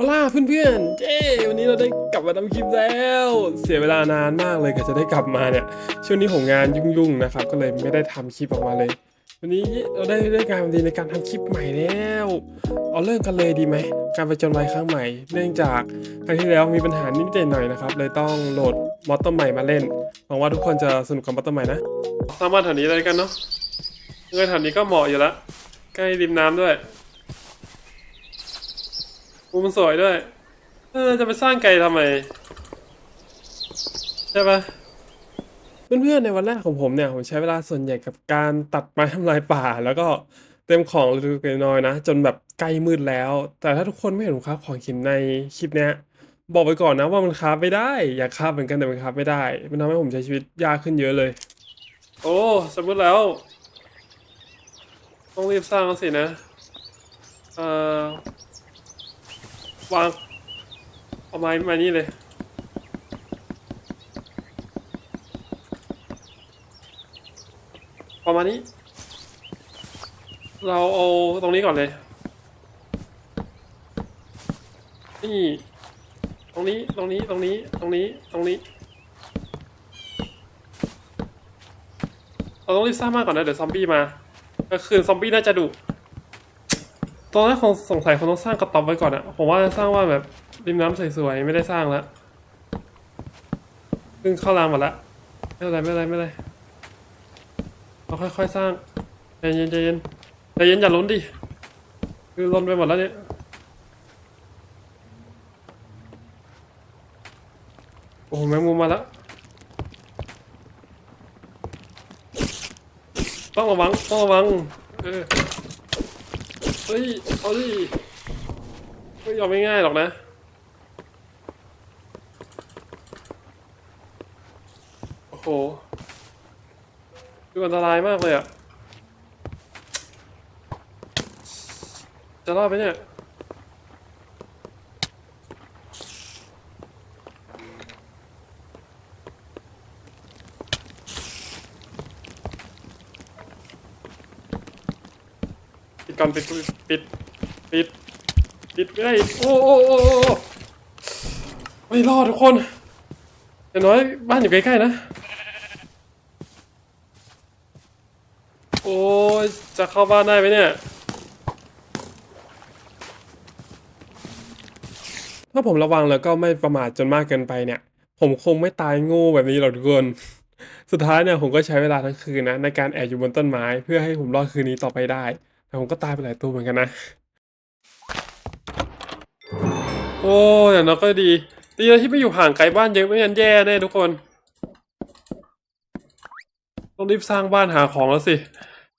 เอาล่ะเพื่อนๆ เจ้วันนี้เราได้กลับมาทำคลิปแล้ว เสียเวลานานมากเลยก็จะได้กลับมาเนี่ย ช่วงนี้ผมงานยุ่งๆนะครับ ก็เลยไม่ได้ทำคลิปออกมาเลย วันนี้เราได้ได้การดีในการทำคลิปใหม่แล้ว เอาเริ่มกันเลยดีไหม การไปจนวัยครั้งใหม่ เนื่องจากครั้งที่แล้วมีปัญหานิดหน่อยนะครับ เลยต้องโหลดมอตเตอร์ใหม่มาเล่น หวังว่าทุกคนจะสนุกกับมอตเตอร์ใหม่นะสร้างบ้านแถวนี้เลยกันเนาะเงินแถวนี้ก็เหมาะอยู่แล้วใกล้ริมน้ำด้วย มุมมันสวยด้วย เออ จะไปสร้างไกลทำไม ใช่ปะเพื่อนๆในวันแรกของผมเนี่ย ผมใช้เวลาส่วนใหญ่กับการตัดไม้ทำลายป่า แล้วก็เต็มของเล็กๆน้อยๆนะ จนแบบใกล้มืดแล้ว แต่ถ้าทุกคนไม่เห็นผมคราฟของหินในคลิปเนี้ยบอกไปก่อนนะว่ามันคราฟไม่ได้ อยากคราฟเหมือนกันแต่มันคราฟไม่ได้ มันทำให้ผมใช้ชีวิตยากขึ้นเยอะเลย โอ้สมมติแล้ว ต้องรีบสร้างแล้วสินะ เอ่อ วาง เอาไม้มานี่เลย ประมาณนี้ เราเอาตรงนี้ก่อนเลย นี่ ตรงนี้ ตรงนี้ ตรงนี้ ตรงนี้ ตรงนี้ เราต้องรีบสร้างมากก่อนนะ เดี๋ยวซอมบี้มาก็คือซอมบี้น่าจะดุ ตอนแรกคงสงสัยคงต้องสร้างกระต๊อบไว้ก่อนอะผมว่าจะสร้างว่าแบบริมน้ำสวยๆไม่ได้สร้างแล้วเพิ่งเข้ารางหมดละไม่เป็นไรไม่เป็นไรไม่เป็นไรเราค่อยๆสร้างใจเย็นใจเย็นใจเย็นอย่าล้นดิคือล้นไปหมดแล้วเนี่ยโอ้แมงมุมมาแล้วต้องระวังต้องระวังเออ เฮ้ยเอาดิไม่ยอมง่ายๆหรอกนะ โอ้โหดูอันตรายมากเลยอะจะรอดไหมเนี่ยปิดก่อนปิด ปิดปิดปิดไม่ได้โอ้โอ้โอ้โอ้โอ้ไม่รอดทุกคนอย่างน้อยบ้านอยู่ใกล้ๆนะ โอ้ยจะเข้าบ้านได้ไหมเนี่ย ถ้าผมระวังแล้วก็ไม่ประมาทจนมากเกินไปเนี่ย ผมคงไม่ตายง่แบบนี้หรอกทุกคน สุดท้ายเนี่ยผมก็ใช้เวลาทั้งคืนนะในการแอบอยู่บนต้นไม้ เพื่อให้ผมรอดคืนนี้ต่อไปได้ แต่ผมก็ตายไปหลายตัวเหมือนกันนะ โอ้อย่างน้อยก็ดีดีนะที่ไม่อยู่ห่างไกลบ้านเยอะไม่งั้นแย่แน่ทุกคน ต้องรีบสร้างบ้านหาของแล้วสิ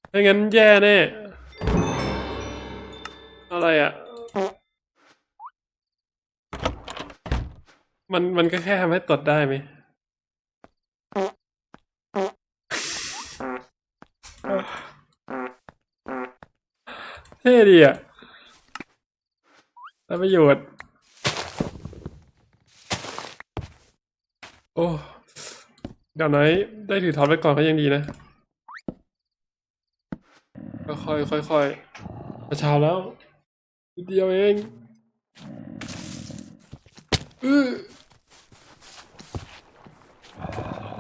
ไม่งั้นแย่แน่ อะไรอะ่ะ มันมันก็แค่ทำให้ตดได้ไหม เท่ดีอะได้ประโยชน์ โอ้เดี๋ยวไหนได้ถือท็อปไว้ก่อนก็ยังดีนะ ค่อยๆค่อยๆจะเช้าแล้วนิดเดียวเองอื้อ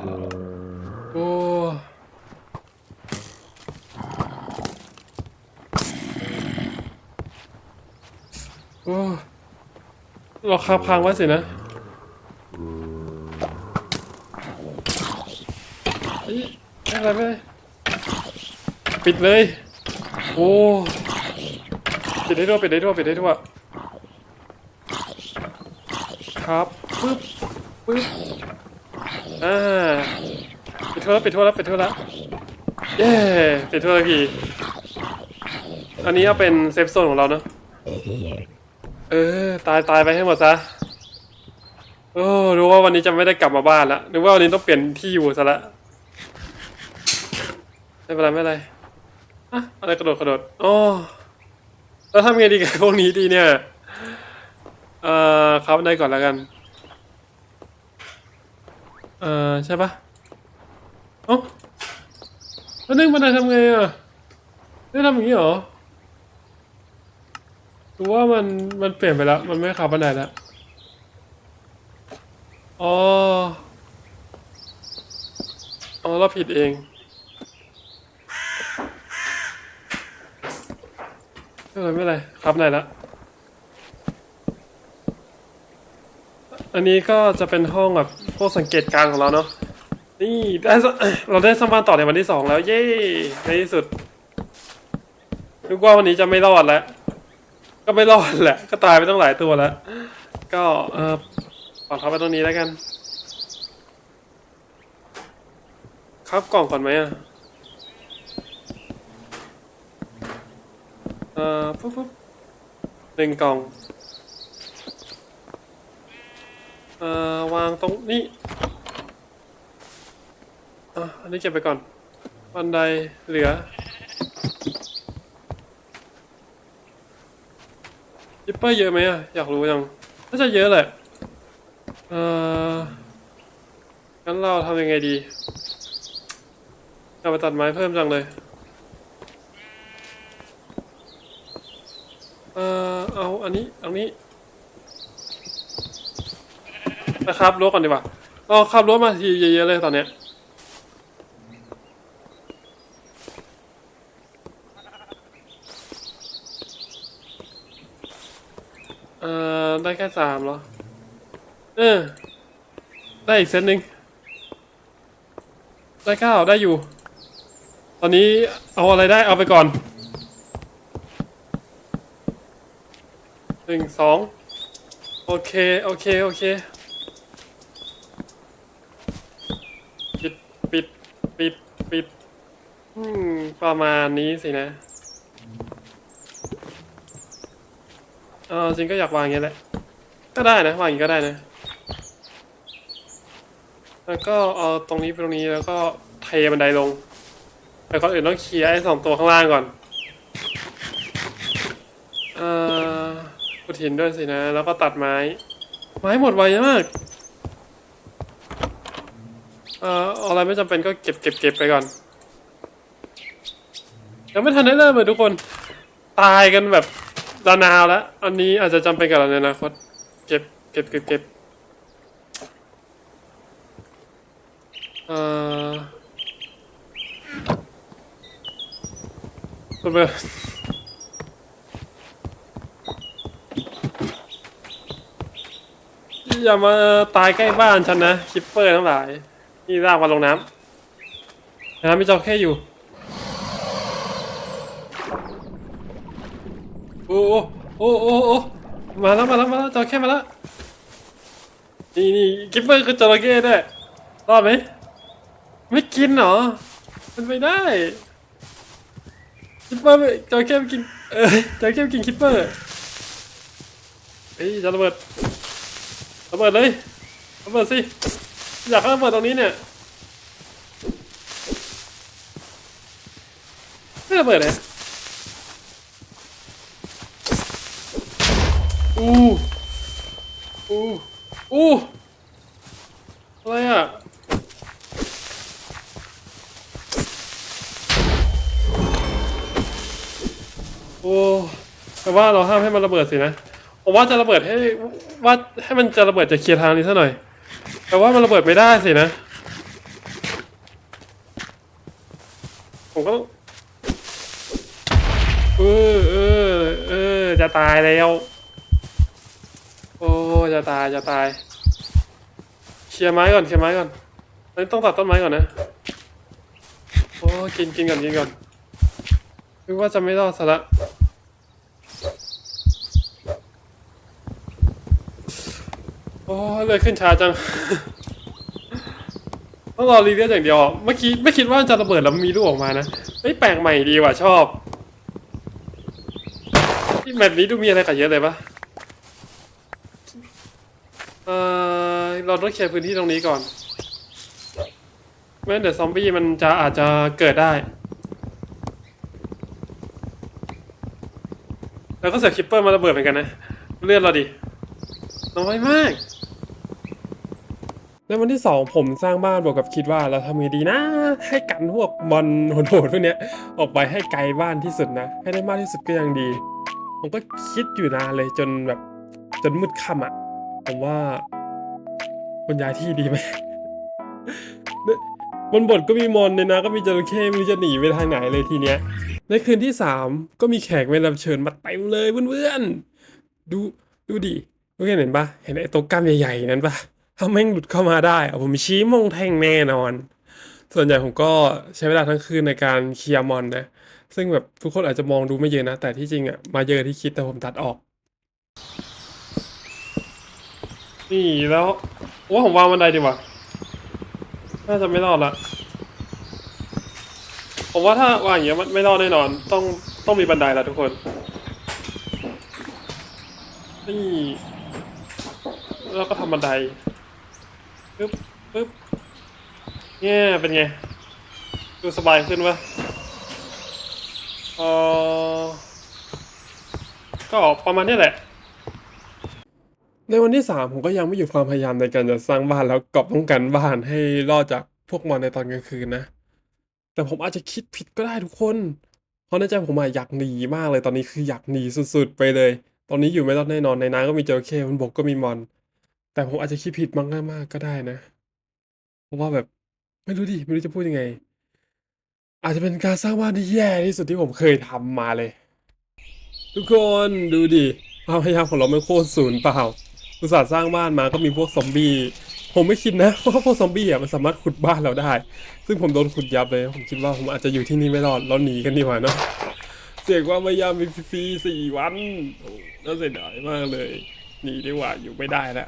โอ้โอ้ เราคาบค้างไว้สินะเฮ้ยไรไม่เป็นไรปิดเลย โอ้ปิดได้ด้วยปิดได้ด้วยปิดได้ด้วยครับปึ๊บปึ๊บอ่าปิดทั่วแล้วปิดทั่วแล้วปิดทั่วแล้วเย้ปิดทั่วแล้วพี่อันนี้เอาเป็นเซฟโซนของเราเนอะ เออ ตายตายไปให้หมดซะโอ้รู้ว่าวันนี้จะไม่ได้กลับมาบ้านล้วนึกว่าวันนี้ต้องเปลี่ยนที่อยู่ซะละไม่เป็นไรไม่เป็นไรอะอะไรกระโดดกระโดดอ๋อแล้วทำไงดีกับพวกนี้ดีเนี่ยเอ่อครับได้ก่อนแล้วกัน เอ่อใช่ปะเอ้แล้วนึ่งบันไดทำไงอะได้ทำอย่างนี้เหรอูว่ามันมันเปลี่ยนไปแล้ว มันไม่ขับบันไดแล้วอ๋ออ๋อเราผิดเองไม่เป็นไรไม่เป็นไรครับไหนละอันนี้ก็จะเป็นห้องแบบพวกสังเกตการณ์ของเราเนาะนี่ได้สเราได้สมานต่อในวันที่สองแล้ว เย้ในที่สุดนึกว่าวันนี้จะไม่รอดแล้ว ก็ไม่รอดแหละ ก็ตายไปตั้งหลายตัวแล้ว ก็เออปล่อเขาไปตรงนี้แล้วกัน ครับกล่องก่อนไหมอะเอ่อปุ๊บปุ๊บหนึ่งกล่องเอ่อวางตรงนี้อะอันนี้เก็บไปก่อนบันไดเหลือ ยิปเปอร์เยอะไหมอะอยากรู้จังน่าจะเยอะแหละเอ่องั้นเราทำยังไงดีเอาไปตัดไม้เพิ่มจังเลยเอ่อเอาอันนี้อันนี้นะครับรั้วก่อนดีกว่าเอาขับรั้วมาทีเยอะๆเลยตอนเนี้ย เอ่อ ได้แค่ สามเหรอ เออ ได้อีกเซตหนึ่งได้เก้าได้อยู่ ตอนนี้เอาอะไรได้เอาไปก่อนหนึ่งสองโอเค โอเค โอเค ปิด ปิด ปิด ปิด อืม ประมาณนี้สินะ เออจริงก็อยากวางอย่างนี้แหละ ก็ได้นะวางอย่างนี้ก็ได้นะ แล้วก็เอาตรงนี้ไปตรงนี้แล้วก็เทบันไดลง แต่ก่อนอื่นต้องเคลียร์ไอ้สองตัวข้างล่างก่อน เอ่อขุดหินด้วยสินะ แล้วก็ตัดไม้ ไม้หมดไวมาก เอ่ออาอะไรไม่จำเป็นก็เก็บเก็บเก็บไปก่อน ยังไม่ทันได้เริ่มเลยทุกคน ตายกันแบบระนาวแล้ว อันนี้อาจจะจำเป็นกับเราในอนาคต ก็บเก็บเก็บเก็บเอ่อคุณเบลอย่ามาตายใกล้บ้านฉันนะคิปเปอร์ทั้งหลาย นี่ลากมาลงน้ำน้ำมีจระเข้อยู่โอ้โอ้โอ้โอ้ มาแล้วมาแล้วมาแล้วจระเข้มาแล้วนี่นี่คิปเปอร์คือจระเข้ด้วยรอดไหมไม่กินเหรอ มันไม่ได้คิปเปอร์จระเข้ไม่กินเออจระเข้ไม่กินคิปเปอร์เฮ้ยจะระเบิดระเบิดเลยระเบิดสิอยากให้ระเบิดตรงนี้เนี่ยไม่ระเบิดเลย อู้อู้อู้อะไรอะโอ้แต่ว่าเราห้ามให้มันระเบิดสินะผมว่าจะระเบิดให้ว่าให้มันจะระเบิดจะเคลียร์ทางนี้ซะหน่อย แต่ว่ามันระเบิดไม่ได้สินะ ผมก็เออเออเออจะตายแล้ว จะตายจะตายเคลียร์ไม้ก่อนเคลียร์ไม้ก่อนตอนนี้ต้องตัดต้นไม้ก่อนนะโอ้กินกินก่อนกินก่อนคิดว่าจะไม่รอดซะละโอ้เลยขึ้นช้าจังต้องรอรีเลียสอย่างเดียวเมื่อกี้ไม่คิดว่าจะระเบิดแล้วมีลูกออกมานะเฮ้ยแปลกใหม่ดีว่ะชอบที่แบบนี้ดูมีอะไรกันเยอะเลยปะเออ เราต้องเคลียร์พื้นที่ตรงนี้ก่อนไม่งั้นเดี๋ยวซอมบี้มันจะอาจจะเกิดได้ แล้วก็เสือคิปเปอร์มาระเบิดเหมือนกันนะ เลือดเราดิน้อยมากในวันที่สองผมสร้างบ้านบอกกับคิดว่าเราทำไงดีนะ ให้กันพวกบอลโหดๆพวกเนี้ยออกไปให้ไกลบ้านที่สุดนะ ให้ได้มากที่สุดก็ยังดี ผมก็คิดอยู่นานเลยจนแบบจนมืดค่ำอะ ผมว่า คนย้ายที่ดีไหมบนบทก็มีมอนในนะก็มีจระเข้ไม่รู้จะหนีไปทางไหนเลยทีเนี้ย ในคืนที่สามก็มีแขกไม่รับเชิญมาเต็มเลยเพื่อนๆ ดูดูดิเพื่อนเห็นปะเห็นไอ้ตัวกล้ามใหญ่ๆนั้นปะถ้าแม่งหลุดเข้ามาได้อะผมชี้มงแทงแน่นอน ส่วนใหญ่ผมก็ใช้เวลาทั้งคืนในการเคลียร์มอนนะ ซึ่งแบบทุกคนอาจจะมองดูไม่เยอะนะ แต่ที่จริงอะมาเยอะที่คิดแต่ผมตัดออก นี่แล้วว่าผมวางบันไดดีกว่าน่าจะไม่รอดละผมว่าถ้าวางอย่างเงี้ยมันไม่รอดแน่นอน ต้องต้องมีบันไดละทุกคนนี่แล้วก็ทำบันไดปึ๊บปึ๊บเนี่ยเป็นไง ดูสบายขึ้นปะเออก็ประมาณนี้แหละ ในวันที่สามผมก็ยังไม่หยุดความพยายามในการจะสร้างบ้านแล้วกอบป้องกันบ้านให้รอดจากพวกมอนในตอนกลางคืนนะ แต่ผมอาจจะคิดผิดก็ได้ทุกคน เพราะในใจผมอะอยากหนีมากเลยตอนนี้คืออยากหนีสุดๆ ไปเลย ตอนนี้อยู่ไม่รอดแน่นอนในน้ำก็มีเจระเข้บนบกก็มีมอน แต่ผมอาจจะคิดผิดมากๆมากก็ได้นะ เพราะว่าแบบไม่รู้ดิไม่รู้จะพูดยังไง อาจจะเป็นการสร้างบ้านที่แย่ที่สุดที่ผมเคยทำมาเลย ทุกคนดูดิความพยายามของเราไม่โคตรศูนย์เปล่า อุตส่าห์สร้างบ้านมาก็มีพวกซอมบี้ผมไม่คิดนะว่าพวกซอมบี้อะมันสามารถขุดบ้านเราได้ ซึ่งผมโดนขุดยับเลย ผมคิดว่าผมอาจจะอยู่ที่นี่ไม่รอดเราหนีกันดีกว่าเนาะเสียความพยายามมีฟรีสี่วันน่าเสียดายมากเลยหนีดีกว่าอยู่ไม่ได้แล้ว